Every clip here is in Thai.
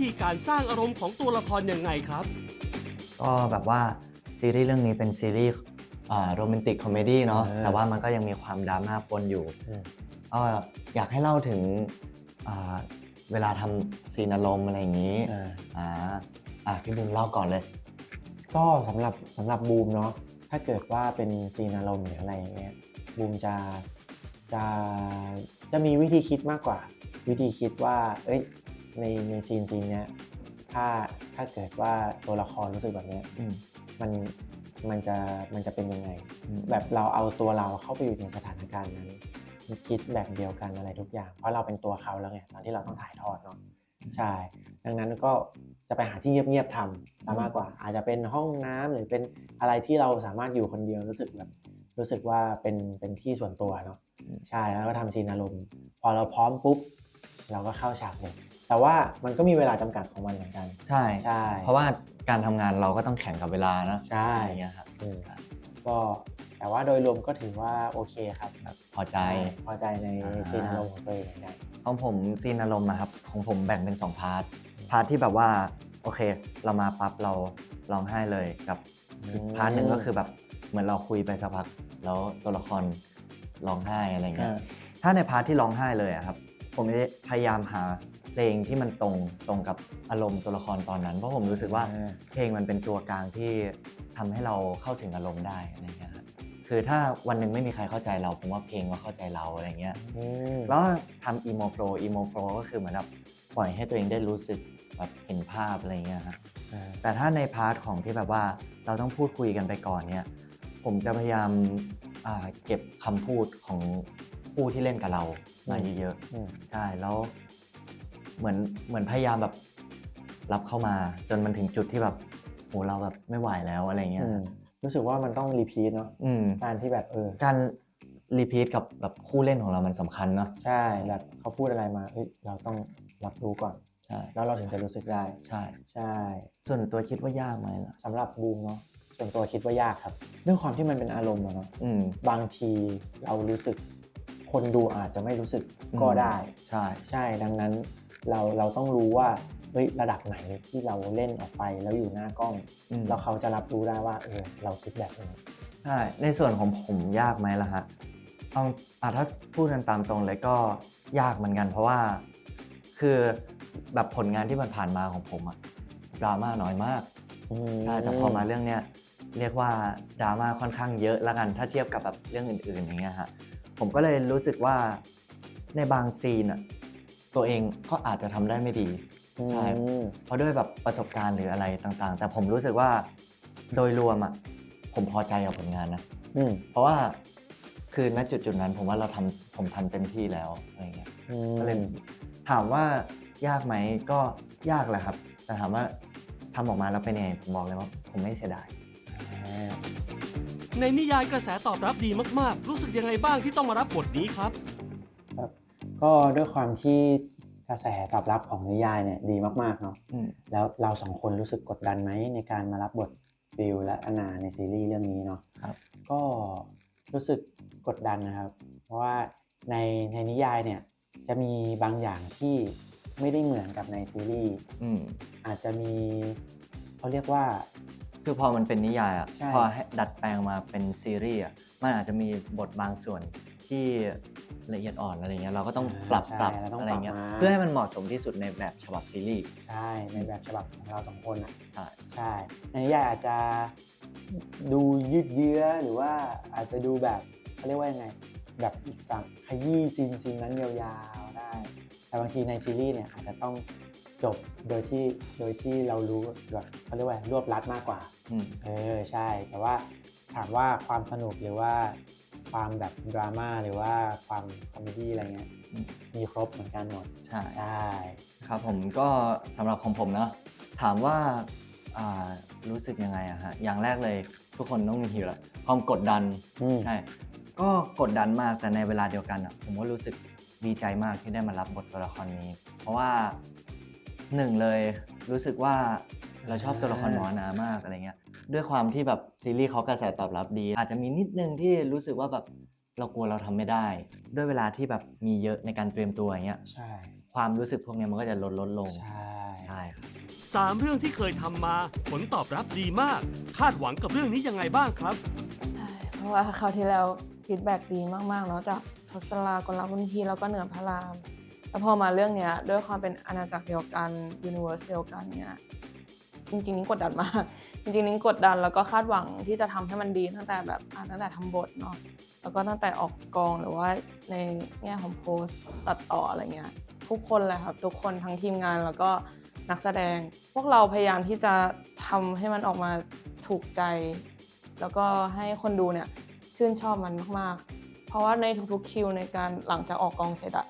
ธีการสร้างอารมณ์ของตัวละครยังไงครับ ก็แบบว่าซีรีส์เรื่องนี้เป็นซีรีส์โรแมนติกคอมเมดี้เนาะ เออแต่ว่ามันก็ยังมีความดราม่าปนอยู่อืม ก็อยากให้เล่าถึงอ่าเวลาทำซีนอารมณ์อะไรอย่างนี้อ่า อ่าอะพี่บุมเล่าก่อนเลย ก็สำหรับสำหรับบูมเนาะถ้าเกิดว่าเป็นซีนอารมณ์หรืออะไรอย่างเงี้ยบูมจะจะจะมีวิธีคิดมากกว่า วิธีคิดว่า เอ้ย ในในซีนซีนเนี้ยถ้าถ้าเกิดว่าตัวละครรู้สึกแบบเนี้ยอืมมันมันจะมันจะเป็นยังไงอืมแบบเราเอาตัวเราเข้าไปอยู่ในสถานการณ์นั้นคิดแบบเดียวกันอะไรทุกอย่าง เพราะเราเป็นตัวเขาแล้วไงตอนที่เราต้องถ่ายทอดเนาะใช่ ดังนั้นก็จะไปหาที่เงียบๆทำซะมากกว่า อาจจะเป็นห้องน้ำหรือเป็นอะไรที่เราสามารถอยู่คนเดียวรู้สึกแบบรู้สึกว่าเป็นเป็นที่ส่วนตัวเนาะใช่แล้วก็ทำซีนอารมณ์ พอเราพร้อมปุ๊บ เราก็เข้าฉากเลย แต่ว่ามันก็มีเวลาจำกัดของมันเหมือนกัน ใช่ใช่ เพราะว่าการทำงานเราก็ต้องแข่งกับเวลาเนอะใช่อะไรอย่างเงี้ยครับอืมก็แต่ว่าโดยรวมก็ถือว่าโอเคครับแบบพอใจพอใจในอ่าซีนอารมณ์ของตัวเองเหมือนกันของผมซีนอารมณ์นะครับของผมแบ่งเป็น2พาร์ทพาร์ทที่แบบว่าโอเค เรามาปั๊บเราร้องไห้เลยกับอีกพาร์ทหนึ่งก็คือแบบเหมือนเราคุยไปสักพัก แล้วตัวละครร้องไห้อะไรเงี้ยอ่าถ้าในพาร์ทที่ร้องไห้เลยอะครับ ผมจะพยายามหา เพลงที่มันตรงตรงกับอารมณ์ตัวละครตอนนั้น เพราะผมรู้สึกว่าอ่าเพลงมันเป็นตัวกลางที่ทำให้เราเข้าถึงอารมณ์ได้อะไรเงี้ยครับคือถ้าวันหนึ่งไม่มีใครเข้าใจเรา ผมว่าเพลงก็เข้าใจเราอะไรเงี้ยอืมแล้วทำ emo flow emo flow ก็คือเหมือนแบบปล่อยให้ตัวเองได้รู้สึกแบบเห็นภาพอะไรเงี้ยครับอ่าแต่ถ้าในพาร์ทของที่แบบว่าเราต้องพูดคุยกันไปก่อนเนี่ยผมจะพยายามอ่าเก็บคำพูดของผู้ที่เล่นกับเรามาเยอะอืมๆใช่แล้ว เหมือนเหมือนพยายามแบบรับเข้ามา จนมันถึงจุดที่แบบโหเราแบบไม่ไหวแล้วอะไรเงี้ย อืมรู้สึกว่ามันต้องรีพีทเนาะอืมการที่แบบเออ การรีพีทกับแบบคู่เล่นของเรามันสำคัญเนาะใช่แบบเขาพูดอะไรมาเอ้ยเราต้องรับรู้ก่อน ใช่แล้วเราถึงจะรู้สึกได้ ใช่ใช่ส่วนตัวคิดว่ายากไหมล่ะ สำหรับบูมเนาะส่วนตัวคิดว่ายากครับด้วยความที่มันเป็นอารมณ์อะเนาะอืม บางทีเรารู้สึก คนดูอาจจะไม่รู้สึกก็ได้ ใช่ ใช่ดังนั้น เราเราต้องรู้ว่าเฮ้ยระดับไหนที่เราเล่นออกไปแล้วอยู่หน้ากล้องอืมแล้วเขาจะรับรู้ได้ว่าเออเราคิดแบบนี้ใช่ในส่วนของผมยากไหมล่ะฮะเอาอะถ้าพูดกันตามตรงเลยก็ยากเหมือนกัน เพราะว่าคือแบบผลงานที่มันผ่านมาของผมอะดราม่าน้อยมากใช่แต่พอมาเรื่องเนี้ยเรียกว่าดราม่าค่อนข้างเยอะแล้วกันถ้าเทียบกับแบบเรื่องอื่นๆอย่างเงี้ยฮะผมก็เลยรู้สึกว่าในบางซีนอะ ตัวเองก็อาจจะทำได้ไม่ดีใช่อืมเพราะด้วยแบบประสบการณ์หรืออะไรต่างๆ แต่ผมรู้สึกว่าโดยรวมอะผมพอใจกับผลงานนะ อืมเพราะว่าคือณจุดจุดๆนั้นผมว่าเราทำผมทำเต็มที่แล้วอะไรเงี้ยอืมก็เลยถามว่ายากไหมก็ยากแหละครับ แต่ถามว่าทำออกมาแล้วเป็นยังไงผมบอกเลยว่าผมไม่เสียดาย อ่าในนิยายกระแสตอบรับดีมากๆ รู้สึกยังไงบ้างที่ต้องมารับบทนี้ครับครับ ก็ด้วยความที่กระแสตอบรับของนิยายเนี่ยดีมากๆเนาะอืมแล้วเราสองคนรู้สึกกดดันไหมในการมารับบทบิลและอนาในซีรีส์เรื่องนี้เนาะครับก็รู้สึกกดดันนะครับ เพราะว่าในในนิยายเนี่ยจะมีบางอย่างที่ไม่ได้เหมือนกับในซีรีส์อืมอาจจะมีเขาเรียกว่า คือพอมันเป็นนิยายอะใช่พอให้ดัดแปลงมาเป็นซีรีส์อะมันอาจจะมีบทบางส่วนที่ ละเอียดอ่อนอะไรเงี้ยเราก็ต้องปรับใช่ปรับเราต้องอะไรเงี้ยปรับมา เพื่อให้มันเหมาะสมที่สุดในแบบฉบับซีรีส์ใช่ในแบบฉบับของเราสองคนอะ ใช่ใช่ในนิยายอาจจะดูยืดเยื้อหรือว่าอาจจะดูแบบเขาเรียกว่ายังไง แบบอีกสักขยี้ซีนซีนนั้นยาวๆได้ แต่บางทีในซีรีส์เนี่ยอาจจะต้องจบโดยที่โดยที่เรารู้แบบเขาเรียกว่า รวบลัดมากกว่า อืม เออใช่แต่ว่าถามว่าความสนุกหรือว่า ความแบบดราม่าหรือว่าความคอมเมดี้อะไรเงี้ยอืมมีครบเหมือนกันหมดใช่ใช่ครับผมก็สำหรับของผมเนาะถามว่าอ่ารู้สึกยังไงอะฮะอย่างแรกเลยทุกคนต้องมีอยู่แล้วความกดดันอืมใช่ก็กดดันมากแต่ในเวลาเดียวกันอะผมก็รู้สึกดีใจมากที่ได้มารับบทตัวละครนี้ เพราะว่าหนึ่งเลยรู้สึกว่า เราชอบตัวละครหมอหนามากอะไรเงี้ยด้วยความที่แบบซีรีส์เขากระแสตอบรับดี อาจจะมีนิดนึงที่รู้สึกว่าแบบเรากลัวเราทำไม่ได้ ด้วยเวลาที่แบบมีเยอะในการเตรียมตัวอย่างเงี้ยใช่ความรู้สึกพวกเนี้ยมันก็จะลดลดลงใช่ใช่ครับสามเรื่องที่เคยทำมาผลตอบรับดีมาก คาดหวังกับเรื่องนี้ยังไงบ้างครับใช่เพราะว่าคราวที่แล้วฟีดแบ็ดีมากๆเนาะจากทศรากลรุ่นพี่แล้วก็เหนือพระรามแล้วพอมาเรื่องเนี้ยด้วยความเป็นอาณาจักรเดียวกันยูนิเวอร์สเดียวกันเนี่ย จริงๆนิ้งกดดันมาก จริงๆนิ้งกดดันแล้วก็คาดหวังที่จะทำให้มันดีตั้งแต่แบบตั้งแต่ทำบทเนาะแล้วก็ตั้งแต่ออกกองหรือว่าในแง่ของโพสต์ตัดต่ออะไรเงี้ยทุกคนเลยครับทุกคนทั้งทีมงานแล้วก็นักแสดง พวกเราพยายามที่จะทำให้มันออกมาถูกใจ แล้วก็ให้คนดูเนี่ยชื่นชอบมันมากๆ เพราะว่าในทุกๆคิวในการหลังจากออกกองเสร็จอะ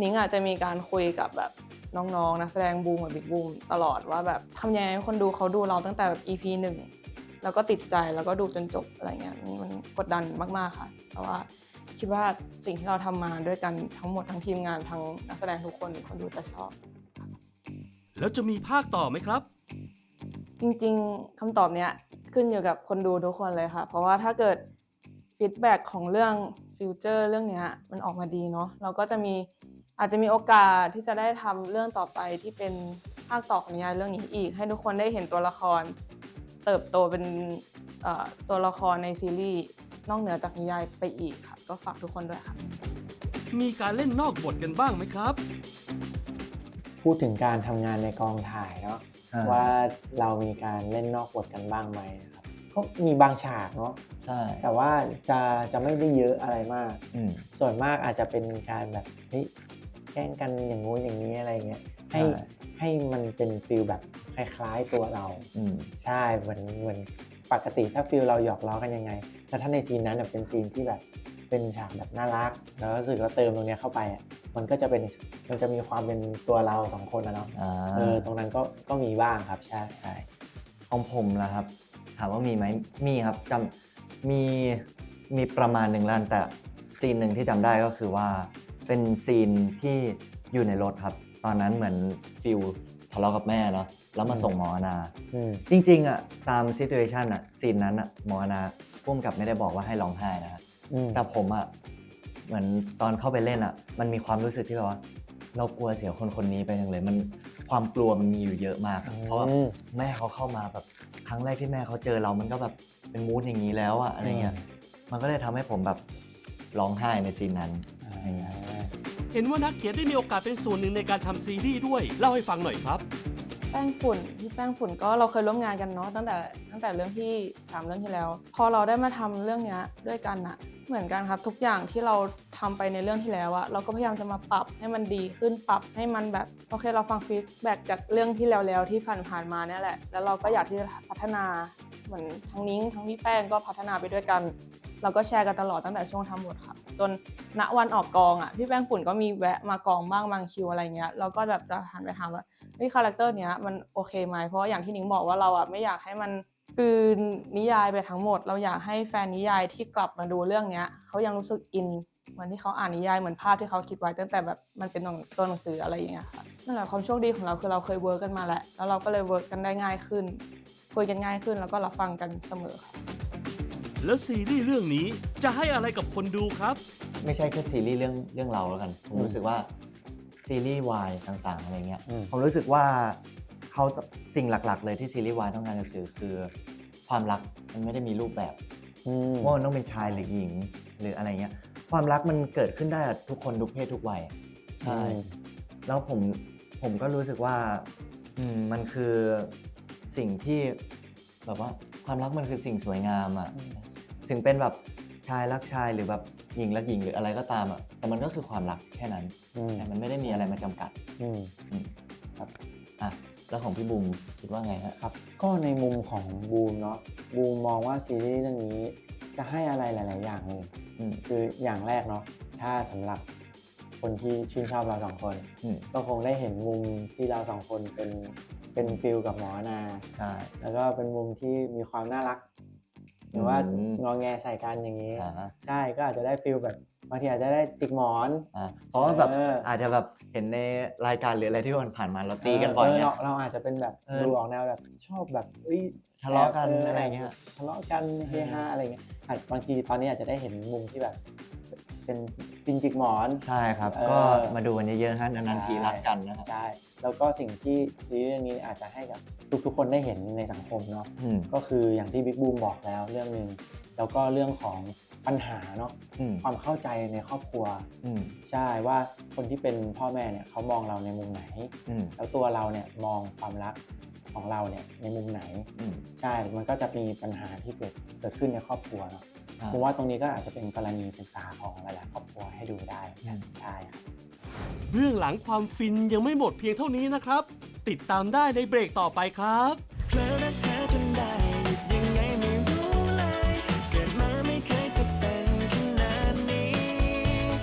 นิ้งอาจจะมีการคุยกับแบบ น้องๆนักแสดงบูมกับบิ๊กบูมตลอดว่าแบบทำยังไงให้คนดูเขาดูเราตั้งแต่แบบ EP หนึ่งแล้วก็ติดใจแล้วก็ดูจนจบอะไรเงี้ยมันมันกดดันมากๆค่ะ แต่ว่าคิดว่าสิ่งที่เราทำมาด้วยกันทั้งหมดทั้งทีมงานทั้งนักแสดงทุกคนคนดูจะชอบ แล้วจะมีภาคต่อไหมครับ จริงๆคำตอบเนี้ยขึ้นอยู่กับคนดูทุกคนเลยค่ะ เพราะว่าถ้าเกิดฟีดแบ็กของเรื่องฟิวเจอร์เรื่องเนี้ยมันออกมาดีเนาะเราก็จะมี อาจจะมีโอกาสที่จะได้ทำเรื่องต่อไปที่เป็นภาคต่อของนิยายเรื่องนี้อีก ให้ทุกคนได้เห็นตัวละคร เติบโตเป็นเอ่อตัวละครในซีรีส์นอกเหนือจากนิยายไปอีกค่ะ ก็ฝากทุกคนด้วยค่ะมีการเล่นนอกบทกันบ้างไหมครับ พูดถึงการทำงานในกองถ่ายเนาะอ่าว่าเรามีการเล่นนอกบทกันบ้างไหมนะครับก็มีบางฉากเนาะใช่แต่ว่าจะจะไม่ได้เยอะอะไรมากอืมส่วนมากอาจจะเป็นการแบบเฮ้ย แกล้งกันอย่างงู้นอย่างนี้อะไรเงี้ยให้ใช่ให้มันเป็นฟิลแบบคล้ายๆตัวเราอืมใช่เหมือนเหมือนปกติถ้าฟิลเราหยอกล้อกันยังไงแต่ถ้าในซีนนั้นน่ะเป็นซีนที่แบบเป็นฉากแบบน่ารัก แล้วรู้สึกว่าเติมตรงเนี้ยเข้าไปอะมันก็จะเป็นมันจะมีความเป็นตัวเราสองคนนะเนาะอ่าเออตรงนั้นก็ก็มีบ้างครับใช่ใช่ของผมล่ะครับ ถามว่ามีไหมมีครับจำมีมีประมาณหนึ่งแล้วกันแต่ซีนหนึ่งที่จำได้ก็คือว่า เป็นซีนที่อยู่ในรถครับ ตอนนั้นเหมือนฟิลทะเลาะกับแม่เนาะแล้วมาส่งหมออนา อืมจริงๆอะตามซิ t u a ชันอะซีนนั้นอะหมออนาพุ่มกับไม่ได้บอกว่าให้ร้องไห้นะฮะอืมแต่ผมอะเหมือนตอนเข้าไปเล่นอะ มันมีความรู้สึกที่แบบว่า เรากลัวเสียคนคนนี้ไปจังเลย มันความกลัวมันมีอยู่เยอะมากอะเพราะว่าอืม แม่เขาเข้ามาแบบครั้งแรกที่แม่เขาเจอเรามันก็แบบเป็นมูดอย่างนี้แล้วอะอะไรเงี้ยอืมมันก็เลยทำให้ผมแบบร้องไห้ในซีนนั้นอ่า เห็นว่านักเขียนได้มีโอกาสเป็นส่วนหนึ่งในการทำซีรีส์ด้วย เล่าให้ฟังหน่อยครับ แป้งฝุ่นพี่แป้งฝุ่นก็เราเคยร่วมงานกันเนาะตั้งแต่ตั้งแต่เรื่องที่สามเรื่องที่แล้ว พอเราได้มาทำเรื่องเนี้ยด้วยกันอะเหมือนกันครับ ทุกอย่างที่เราทำไปในเรื่องที่แล้วอะเราก็พยายามจะมาปรับให้มันดีขึ้นปรับให้มันแบบโอเคเราฟังฟีดแบ็กจากเรื่องที่แล้วๆที่ผ่านๆมาเนี่ยแหละแล้วเราก็อยากที่จะพัฒนาเหมือนทั้งนิ้งทั้งพี่แป้งก็พัฒนาไปด้วยกัน เราก็แชร์กันตลอดตั้งแต่ช่วงทำบทค่ะ จนณวันออกกองอะพี่แป้งฝุ่นก็มีแวะมากองบ้างบางคิวอะไรเงี้ยเราก็แบบจะหันไปถามว่าเฮ้ยคาแรคเตอร์เนี้ยมันโอเคไหมเพราะว่าอย่างที่นิ้งบอกว่าเราอะไม่อยากให้มันกลืนนิยายไปทั้งหมด เราอยากให้แฟนนิยายที่กลับมาดูเรื่องเนี้ยเขายังรู้สึกอินเหมือนที่เขาอ่านนิยายเหมือนภาพที่เขาคิดไว้ตั้งแต่แบบมันเป็นตัวหนังสืออะไรอย่างเงี้ยค่ะนั่นแหละความโชคดีของเราคือเราเคยเวิร์กกันมาแล้วแล้วเราก็เลยเวิร์กกันได้ง่ายขึ้นคุยกันง่ายขึ้นแล้วก็รับฟังกันเสมอค่ะ แล้วซีรีส์เรื่องนี้จะให้อะไรกับคนดูครับ ไม่ใช่แค่ซีรีส์เรื่องเรื่องเราแล้วกัน ผมอืมรู้สึกว่าซีรีส์วายต่างๆอะไรเงี้ยอืมผมรู้สึกว่าเขาสิ่งหลักๆ เลยที่ซีรีส์วายต้องการจะสื่อคือความรักมันไม่ได้มีรูปแบบอืมว่ามันต้องเป็นชายหรือหญิงหรืออะไรเงี้ย ความรักมันเกิดขึ้นได้กับทุกคนทุกเพศทุกวัยใช่แล้วผมผมก็รู้สึกว่าอืมมันคือสิ่งที่แบบว่าความรักมันคือสิ่งสวยงามอะ่ะอืม ถึงเป็นแบบชายรักชายหรือแบบหญิงรักหญิงหรืออะไรก็ตามอะ่ะแต่มันก็คือความรักแค่นั้นอืม แต่มันไม่ได้มีอะไรมาจำกัดอืมอืมครับอะแล้วของพี่บุมคิดว่าไงฮะ ครับก็ในมุมของบูมเนาะบูมมองว่าซีรีส์เรื่องนี้จะให้อะไรหลาย ๆ อย่างเลยอืม คืออย่างแรกเนาะถ้าสำหรับคนที่ชื่นชอบเราสองคน อืมก็คงได้เห็นมุมที่เราสองคนเป็นเป็นฟิลกับหมอนา ใช่แล้วก็เป็นมุมที่มีความน่ารัก หรือว่าอืมงอแงใส่กันอย่างนี้อ่าใช่ก็อาจจะได้ฟิลแบบบางทีอาจจะได้จิกหมอนอ่าเพราะว่าแบบเอออาจจะแบบเห็นในรายการหรืออะไรที่ผ่านๆมาเราตีกันบ่อยเอเนี่ยเราเราอาจจะเป็นแบบเออดูออกแนวแบบชอบแบบเอ้ยทะเลาะกันแบอะไรเงี้ยทะเลาะกันเฮฮาอะไรเงี้ยอาจบางทีตอนนี้อาจจะได้เห็นมุมที่แบบ เป็นฟินจิกหมอนใช่ครับเออก็มาดูกันเยอะๆฮะนานๆทีรักกันนะครับใช่ แล้วก็สิ่งที่ซีรีส์เรื่องนี้อาจจะให้กับทุกๆ คนได้เห็นในสังคมเนาะอืมก็คืออย่างที่บิ๊กบูมบอกแล้วเรื่องหนึ่งแล้วก็เรื่องของปัญหาเนาะอืมความเข้าใจในครอบครัว อืมใช่ว่าคนที่เป็นพ่อแม่เนี่ยเขามองเราในมุมไหน อืมแล้วตัวเราเนี่ยมองความรักของเราเนี่ยในมุมไหน อืม ใช่ มันก็จะมีปัญหาที่เกิดเกิดขึ้นในครอบครัวเนาะอ่า ผมว่าตรงนี้ก็อาจจะเป็นกรณีศึกษาของหลายๆครอบครัวให้ดูได้อืมใช่ครับเบื้องหลังความฟินยังไม่หมดเพียงเท่านี้นะครับ ติดตามได้ในเบรกต่อไปครับ